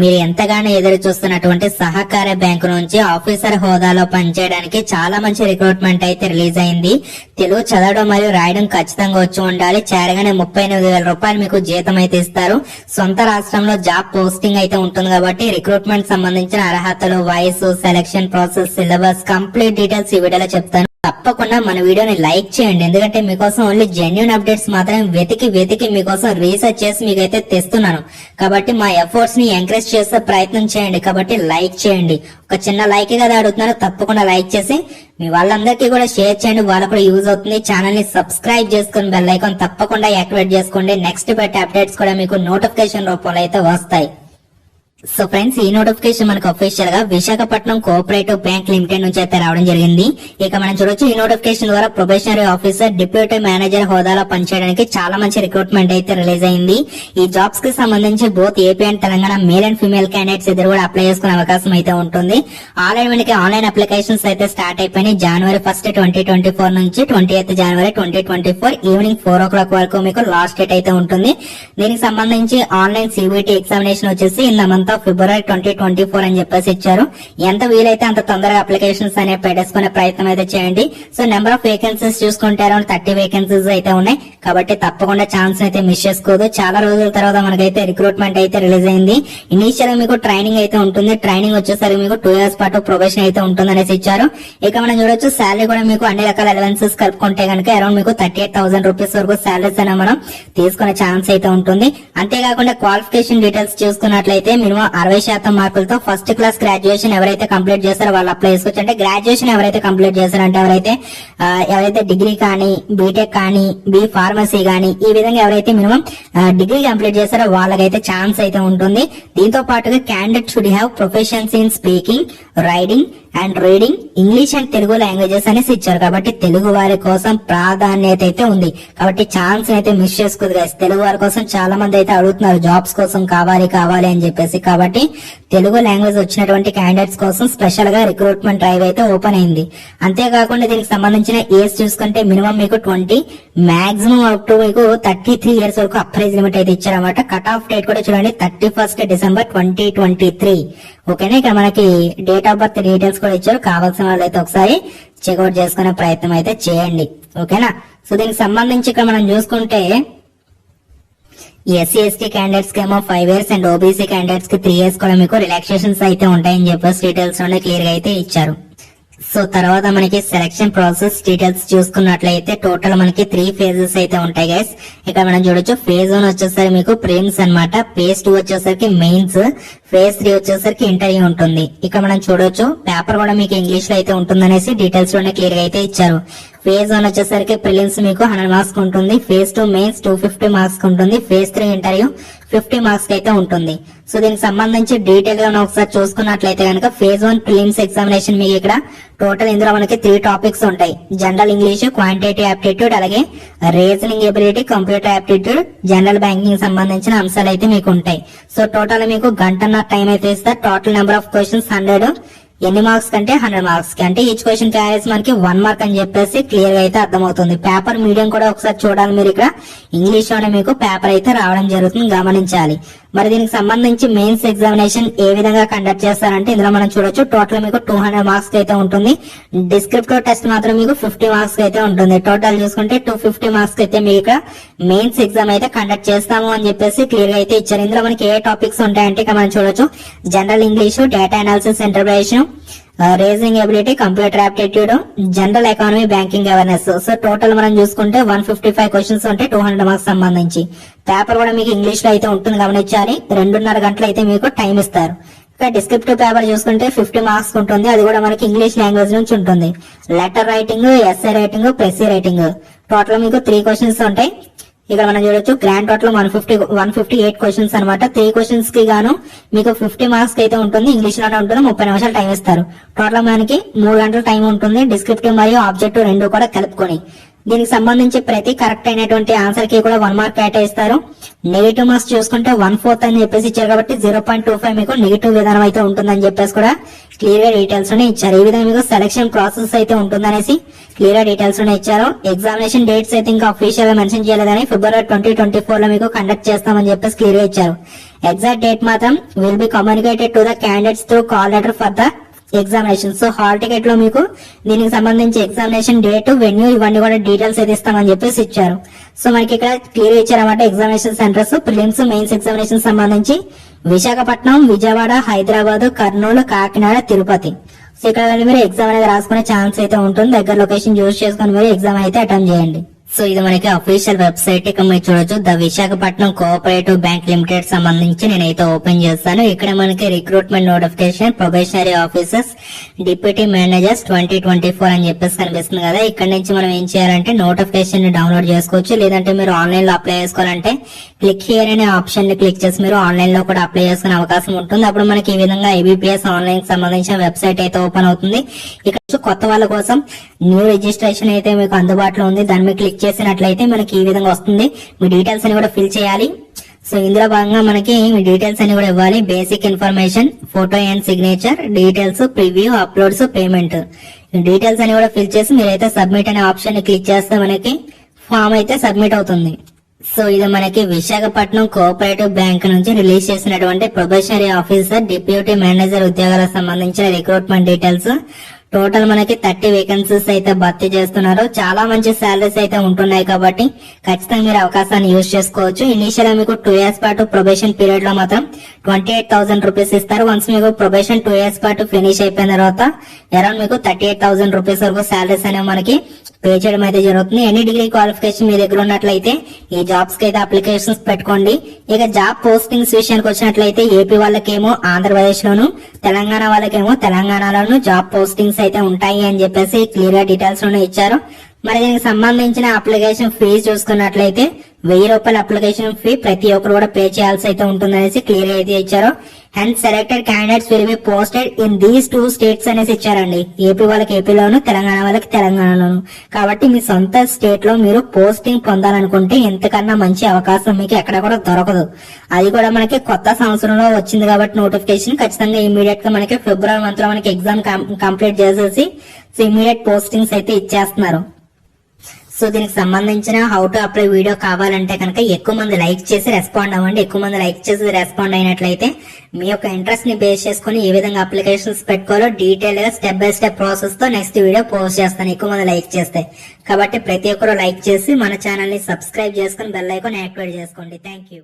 మీరు ఎంతగానో ఎదురు చూస్తున్నటువంటి సహకార బ్యాంకు నుంచి ఆఫీసర్ హోదాలో పనిచేయడానికి చాలా మంచి రిక్రూట్మెంట్ అయితే రిలీజ్ అయింది. తెలుగు చదవడం మరియు రాయడం ఖచ్చితంగా వచ్చి ఉండాలి. చేరగానే ముప్పై ఎనిమిది వేల రూపాయలు మీకు జీతం అయితే ఇస్తారు. సొంత రాష్ట్రంలో జాబ్ పోస్టింగ్ అయితే ఉంటుంది కాబట్టి రిక్రూట్మెంట్ సంబంధించిన అర్హతలు వయసు selection process syllabus complete details ఈ వీడియోలో చెప్తాను. తప్పకుండా మన వీడియోని లైక్ చేయండి. ఎందుకంటే మీకోసం ఓన్లీ జెన్యున్ అప్డేట్స్ మాత్రమే వెతికి వెతికి మీకోసం రీసెర్చ్ చేసి మీకైతే తెస్తున్నాను. కాబట్టి మా ఎఫర్ట్స్ని ఎంకరేజ్ చేసే ప్రయత్నం చేయండి. కాబట్టి లైక్ చేయండి. ఒక చిన్న లైక్ కదా అడుగుతున్నారు తప్పకుండా లైక్ చేసి మీ వాళ్ళందరికీ కూడా షేర్ చేయండి. వాళ్ళకు కూడా యూజ్ అవుతుంది. ఛానల్ని సబ్స్క్రైబ్ చేసుకుని బెల్ ఐకాన్ తప్పకుండా యాక్టివేట్ చేసుకోండి. నెక్స్ట్ పెట్టే అప్డేట్స్ కూడా మీకు నోటిఫికేషన్ రూపంలో అయితే వస్తాయి. సో ఫ్రెండ్స్ ఈ నోటిఫికేషన్ మనకు అఫీషియల్గా విశాఖపట్నం కోఆపరేటివ్ బ్యాంక్ లిమిటెడ్ నుంచి అయితే రావడం జరిగింది. ఇక మనం చూడొచ్చు ఈ నోటిఫికేషన్ ద్వారా ప్రొబేషనరీ ఆఫీసర్ డిప్యూటీ మేనేజర్ హోదాలో పనిచేయడానికి చాలా మంచి రిక్రూట్మెంట్ అయితే రిలీజ్ అయింది. ఈ జాబ్స్కి సంబంధించి both AP and Telangana male and female candidates ఇద్దరు కూడా అప్లై చేసుకునే అవకాశం అయితే ఉంటుంది. ఆల్రెడీ మనకి ఆన్లైన్ అప్లికేషన్స్ అయితే స్టార్ట్ అయిపోయినాయి. జనవరి ఫస్ట్ ట్వంటీ ట్వంటీ ఫోర్ నుంచి ట్వంటీ ఎయిత్ జనవరి twenty twenty four evening four o'clock వరకు మీకు లాస్ట్ డేట్ అయితే ఉంటుంది. దీనికి సంబంధించి ఆన్లైన్ సిబిటి ఎగ్జామినేషన్ వచ్చేసి ఇంత of February twenty twenty four అని చెప్పేసి ఇచ్చారు. ఎంత వీలైతే అంత తొందరగా అప్లికేషన్స్ అనేవి పెట్టేసుకునే ప్రయత్నం అయితే చేయండి. సో నెంబర్ ఆఫ్ వేకెన్సీస్ చూసుకుంటే అరౌండ్ థర్టీ వేకెన్సీస్ అయితే ఉన్నాయి. కాబట్టి తప్పకుండా ఛాన్స్ అయితే మిస్ చేసుకోదు. చాలా రోజుల తర్వాత మనకైతే రిక్రూట్మెంట్ అయితే రిలీజ్ అయింది. ఇనీషియల్ మీకు ట్రైనింగ్ అయితే ఉంటుంది. ట్రైనింగ్ వచ్చేసరికి మీకు టూ ఇయర్స్ పాటు ప్రొఫెషన్ అయితే ఉంటుంది అనేసి ఇచ్చారు. ఇక మనం చూడొచ్చు శాలరీ కూడా మీకు అన్ని రకాల అలవెన్సెస్ కలుపుకుంటే కనుక అరౌండ్ మీకు థర్టీ ఎయిట్ థౌసండ్ రూపీస్ వరకు శాలరీస్ అయినా మనం తీసుకునే ఛాన్స్ అయితే ఉంటుంది. అంతేకాకుండా క్వాలిఫికేషన్ డీటెయిల్స్ చూసుకున్నట్లయితే మినిమం అరవై శాతం మార్కులతో ఫస్ట్ క్లాస్ గ్రాడ్యుయేషన్ ఎవరైతే కంప్లీట్ చేస్తారో వాళ్ళు అప్లై చేసుకోవచ్చు. అంటే గ్రాడ్యుయేషన్ ఎవరైతే కంప్లీట్ చేస్తారంటే ఎవరైతే ఎవరైతే డిగ్రీ కానీ బీటెక్ కానీ బి ఫార్మసీ కానీ ఈ విధంగా ఎవరైతే మినిమం డిగ్రీ కంప్లీట్ చేస్తారో వాళ్ళకైతే ఛాన్స్ అయితే ఉంటుంది. దీంతో పాటుగా candidate should have professions in speaking writing and reading English and Telugu languages అనేసి ఇచ్చారు. కాబట్టి తెలుగు వారి కోసం ప్రాధాన్యత అయితే ఉంది. కాబట్టి ఛాన్స్ అయితే మిస్ చేసుకోదు guys. తెలుగు వారి కోసం చాలా మంది అయితే అడుగుతున్నారు. జాబ్స్ కోసం కావాలి కావాలి అని చెప్పేసి. కాబట్టి తెలుగు లాంగ్వేజ్ వచ్చినటువంటి క్యాండిడేట్స్ కోసం స్పెషల్గా రిక్రూట్మెంట్ డ్రైవ్ అయితే ఓపెన్ అయింది. అంతేకాకుండా దీనికి సంబంధించిన ఏజ్ చూసుకుంటే మినిమం మీకు ట్వంటీ మాక్సిమం అప్ టు మీకు థర్టీ త్రీ ఇయర్స్ వరకు అప్రైజ్ లిమిట్ అయితే ఇచ్చారన్నమాట. కట్ ఆఫ్ డేట్ కూడా చూడండి. Thirty first December twenty twenty three ఓకేనా? ఇక్కడ మనకి డేట్ ఆఫ్ బర్త్ డీటెయిల్స్ కూడా ఇచ్చారు. కావాల్సిన వాళ్ళు అయితే ఒకసారి చెక్అవుట్ చేసుకునే ప్రయత్నం అయితే చేయండి. ఓకేనా? సో దీనికి సంబంధించి ఇక్కడ మనం చూసుకుంటే ఎస్సీ ఎస్టీ క్యాండిడేట్స్కి ఏమో ఫైవ్ ఇయర్స్ అండ్ ఓబీసీ క్యాండిడేట్స్కి త్రీ ఇయర్స్ కూడా మీకు రిలాక్సేషన్స్ అయితే ఉంటాయని చెప్పేసి డీటెయిల్స్ క్లియర్గా అయితే ఇచ్చారు. సో తర్వాత మనకి సెలక్షన్ ప్రాసెస్ డీటెయిల్స్ చూసుకున్నట్లయితే టోటల్ మనకి త్రీ ఫేజెస్ అయితే ఉంటాయి గైస్ ఇక్కడ మనం చూడొచ్చు ఫేజ్ వన్ వచ్చేసరికి మీకు ప్రిమ్స్ అన్నమాట. ఫేజ్ టూ వచ్చేసరికి మెయిన్స్ ఫేజ్ త్రీ వచ్చేసరికి ఇంటర్వ్యూ ఉంటుంది. ఇక్కడ మనం చూడొచ్చు పేపర్ కూడా మీకు ఇంగ్లీష్లో అయితే ఉంటుందనేసి డీటెయిల్స్లోనే క్లియర్గా అయితే ఇచ్చారు. ఫేజ్ వన్ వచ్చేసరికి ప్రిలిమ్స్ మీకు హండ్రెడ్ మార్క్స్ ఉంటుంది. Phase two mains two fifty marks ఉంటుంది. Phase three interview fifty marks అయితే ఉంటుంది. సో దీనికి సంబంధించి డీటెయిల్గా ఒకసారి చూసుకున్నట్లయితే కనుక ఫేజ్ వన్ ప్రిలిమ్స్ ఎగ్జామినేషన్ మీకు ఇక్కడ టోటల్ ఇందులో మనకి త్రీ టాపిక్స్ ఉంటాయి. జనరల్ ఇంగ్లీష్ క్వాంటిటీ యాప్టిట్యూడ్ అలాగే reasoning ability computer aptitude general banking సంబంధించిన అంశాలు అయితే మీకు ఉంటాయి. సో టోటల్ మీకు గంటన్నర టైం అయితే ఇస్తారు. Total number of questions hundred ఎన్ని మార్క్స్ కంటే హండ్రెడ్ మార్క్స్కి? అంటే ఈచ్ క్వశ్చన్ క్యారీస్ మనకి వన్ మార్క్ అని చెప్పేసి క్లియర్గా అయితే అర్థమవుతుంది. పేపర్ మీడియం కూడా ఒకసారి చూడాలి మీరు ఇక్కడ. ఇంగ్లీష్లోనే మీకు పేపర్ అయితే రావడం జరుగుతుంది. గమనించాలి. మరి దీనికి సంబంధించి మెయిన్స్ ఎగ్జామినేషన్ ఏ విధంగా కండక్ట్ చేస్తారంటే ఇందులో మనం చూడొచ్చు. టోటల్ మీకు టూ హండ్రెడ్ మార్క్స్ అయితే ఉంటుంది. డిస్క్రిప్టివ్ టెస్ట్ మాత్రం మీకు ఫిఫ్టీ మార్క్స్ అయితే ఉంటుంది. టోటల్ చూసుకుంటే టూ ఫిఫ్టీ మార్క్స్ అయితే మీకు ఇక్కడ మెయిన్స్ ఎగ్జామ్ అయితే కండక్ట్ చేస్తాము అని చెప్పేసి క్లియర్గా అయితే ఇచ్చారు. ఇందులో మనకి ఏ టాపిక్స్ ఉంటాయంటే మనం చూడొచ్చు. General English data analysis interpretation reasoning ability computer aptitude general economy banking awareness so total మనం చూసుకుంటే వన్ ఫిఫ్టీ ఫైవ్ క్వశ్చన్స్ ఉంటాయి టూ హండ్రెడ్ మార్క్స్ సంబంధించి. పేపర్ కూడా మీకు ఇంగ్లీష్లో అయితే ఉంటుంది గమనించాలి రెండున్నర గంటలు అయితే మీకు టైం ఇస్తారు. డిస్క్రిప్టివ్ పేపర్ చూసుకుంటే ఫిఫ్టీ మార్క్స్ ఉంటుంది. అది కూడా మనకి ఇంగ్లీష్ లాంగ్వేజ్ నుంచి ఉంటుంది. Letter writing essay writing precis writing total మీకు త్రీ క్వశ్చన్స్ ఉంటాయి. ఇక్కడ మనం చూడొచ్చు grand total one fifty one fifty eight questions అనమాట త్రీ క్వశ్చన్స్కి గాను మీకు ఫిఫ్టీ మార్క్స్ అయితే ఉంటుంది. ఇంగ్లీష్లోనే ఉంటుంది. ముప్పై నిమిషాలు టైం ఇస్తారు. టోటల్ మనకి మూడు గంటల టైం ఉంటుంది. డిస్క్రిప్టివ్ మరియు ఆబ్జెక్టివ్ రెండు కూడా కలుపుకొని. దీనికి సంబంధించి ప్రతి కరెక్ట్ అయినటువంటి ఆన్సర్కి కూడా వన్ మార్క్ కేటాయిస్తారు. నెగిటివ్ మార్క్స్ చూసుకుంటే వన్ ఫోర్త్ అని చెప్పేసి ఇచ్చారు కాబట్టి జీరో పాయింట్ టూ ఫైవ్ మీకు నెగిటివ్ విధానం అయితే ఉంటుందని చెప్పేసి కూడా క్లియర్గా డీటెయిల్స్ ఇచ్చారు. ఈ విధంగా మీకు సెలక్షన్ ప్రాసెస్ అయితే ఉంటుందనేసి క్లియర్గా డీటెయిల్స్ ఇచ్చారు. ఎగ్జామినేషన్ డేట్స్ అయితే ఇంకా అఫీషియల్గా మెన్షన్ చేయలేదని ఫిబ్రవరి ట్వంటీ ట్వంటీ ఫోర్లో మీకు కండక్ట్ చేస్తామని చెప్పేసి క్లియర్గా ఇచ్చారు. ఎగ్జాక్ట్ డేట్ మాత్రం will be communicated to the candidates through call letter for the examination so hall టికెట్లో మీకు దీనికి సంబంధించి ఎగ్జామినేషన్ డేట్ వెన్యూ ఇవన్నీ కూడా డీటెయిల్స్ అయితే ఇస్తామని చెప్పేసి ఇచ్చారు. సో మనకి ఇక్కడ clear ఇచ్చారన్నమాట examination centres prelims mains examination సంబంధించి విశాఖపట్నం విజయవాడ హైదరాబాద్ కర్నూలు కాకినాడ తిరుపతి. సో ఇక్కడ మీరు ఎగ్జామ్ అనేది రాసుకునే ఛాన్స్ అయితే ఉంటుంది. దగ్గర లొకేషన్ చూస్ చేసుకొని మీరు ఎగ్జామ్ అయితే అటెండ్ చేయండి. సో ఇది మనకి అఫీషియల్ వెబ్సైట్ ఇక మీరు చూడొచ్చు. The Visakhapatnam cooperative bank limited సంబంధించి నేనైతే ఓపెన్ చేస్తాను. ఇక్కడ మనకి recruitment notification probationary officers deputy managers twenty twenty four అని చెప్పేసి కనిపిస్తుంది కదా. ఇక్కడ నుంచి మనం ఏం చేయాలంటే నోటిఫికేషన్ డౌన్లోడ్ చేసుకోవచ్చు. లేదంటే మీరు ఆన్లైన్లో అప్లై చేసుకోవాలంటే క్లిక్ హియర్ అనే ఆప్షన్ని క్లిక్ చేసి మీరు ఆన్లైన్లో కూడా అప్లై చేసుకునే అవకాశం ఉంటుంది. అప్పుడు మనకి ఈ విధంగా ఏబిపిఎస్ ఆన్లైన్కి సంబంధించిన వెబ్సైట్ అయితే ఓపెన్ అవుతుంది. ఇక్కడ కొత్త వాళ్ళ కోసం న్యూ రిజిస్ట్రేషన్ అయితే మీకు అందుబాటులో ఉంది. దాని మీద క్లిక్ చేసినట్లయితే మనకి ఈ విధంగా వస్తుంది. మీ డీటెయిల్స్ అని కూడా ఫిల్ చేయాలి. సో ఇందులో భాగంగా మనకి మీ డీటెయిల్స్ అని కూడా ఇవ్వాలి. Basic information photo and signature details preview uploads payment details అని కూడా ఫిల్ చేసి మీరైతే సబ్మిట్ అనే ఆప్షన్ క్లిక్ చేస్తే మనకి ఫామ్ అయితే సబ్మిట్ అవుతుంది. సో ఇది మనకి విశాఖపట్నం కోఆపరేటివ్ బ్యాంక్ నుంచి రిలీజ్ చేసినటువంటి ప్రొబేషనరీ ఆఫీసర్ డిప్యూటీ మేనేజర్ ఉద్యోగాలకు సంబంధించిన రిక్రూట్మెంట్ డీటెయిల్స్. టోటల్ మనకి థర్టీ వేకెన్సీస్ అయితే భర్తీ చేస్తున్నారు. చాలా మంచి శాలరీస్ అయితే ఉంటున్నాయి కాబట్టి ఖచ్చితంగా మీరు అవకాశాన్ని యూజ్ చేసుకోవచ్చు. ఇనీషియల్గా మీకు టూ ఇయర్స్ పాటు ప్రొబేషన్ పీరియడ్లో మాత్రం ట్వంటీ ఎయిట్ థౌసండ్ రూపీస్ ఇస్తారు. వన్స్ మీకు ప్రొబేషన్ టూ ఇయర్స్ పాటు ఫినిష్ అయిపోయిన తర్వాత అరౌండ్ మీకు థర్టీ ఎయిట్ థౌసండ్ రూపీస్ వరకు శాలరీస్ అనేవి మనకి పే చేయడం అయితే జరుగుతుంది. ఎనీ డిగ్రీ క్వాలిఫికేషన్ మీ దగ్గర ఉన్నట్లయితే ఈ జాబ్స్కి అయితే అప్లికేషన్స్ పెట్టుకోండి. ఇక జాబ్ పోస్టింగ్స్ విషయానికి వచ్చినట్లయితే ఏపీ వాళ్ళకేమో ఆంధ్రప్రదేశ్ లోను తెలంగాణ వాళ్ళకేమో తెలంగాణలోను జాబ్ పోస్టింగ్స్ అయితే ఉంటాయి అని చెప్పేసి క్లియర్గా డీటెయిల్స్ ఇచ్చారు. మరి దీనికి సంబంధించిన అప్లికేషన్ ఫీజు చూసుకున్నట్లయితే వెయ్యి రూపాయల అప్లికేషన్ ఫీ ప్రతి ఒక్కరు కూడా పే చేయాల్సి అయితే ఉంటుందనేసి క్లియర్ అయితే ఇచ్చారు. And selected candidates will be posted in these two states అనేసి ఇచ్చారండి. ఏపీ వాళ్ళకి ఏపీలోను తెలంగాణ వాళ్ళకి తెలంగాణలోను. కాబట్టి మీ సొంత స్టేట్లో మీరు పోస్టింగ్ పొందాలనుకుంటే ఎంతకన్నా మంచి అవకాశం మీకు ఎక్కడ కూడా దొరకదు. అది కూడా మనకి కొత్త సంవత్సరంలో వచ్చింది కాబట్టి నోటిఫికేషన్ ఖచ్చితంగా ఇమీడియట్గా మనకి ఫిబ్రవరి మంత్లో మనకి ఎగ్జామ్ కంప్లీట్ చేసేసి ఇమీడియట్ పోస్టింగ్స్ అయితే ఇచ్చేస్తున్నారు. సో దీనికి సంబంధించిన హౌ టు అప్లై వీడియో కావాలంటే కనుక ఎక్కువ మంది లైక్ చేసి రెస్పాండ్ అవ్వండి. ఎక్కువ మంది లైక్ చేసి రెస్పాండ్ అయినట్లయితే మీ యొక్క ఇంట్రెస్ట్ని బేస్ చేసుకుని ఏ విధంగా అప్లికేషన్స్ పెట్టుకోవాలో డీటెయిల్గా స్టెప్ బై స్టెప్ ప్రాసెస్తో నెక్స్ట్ వీడియో పోస్ట్ చేస్తాను. ఎక్కువ మంది లైక్ చేస్తే. కాబట్టి ప్రతి ఒక్కరు లైక్ చేసి మన ఛానల్ని సబ్స్క్రైబ్ చేసుకుని బెల్ ఐకాన్ యాక్టివేట్ చేసుకోండి. Thank you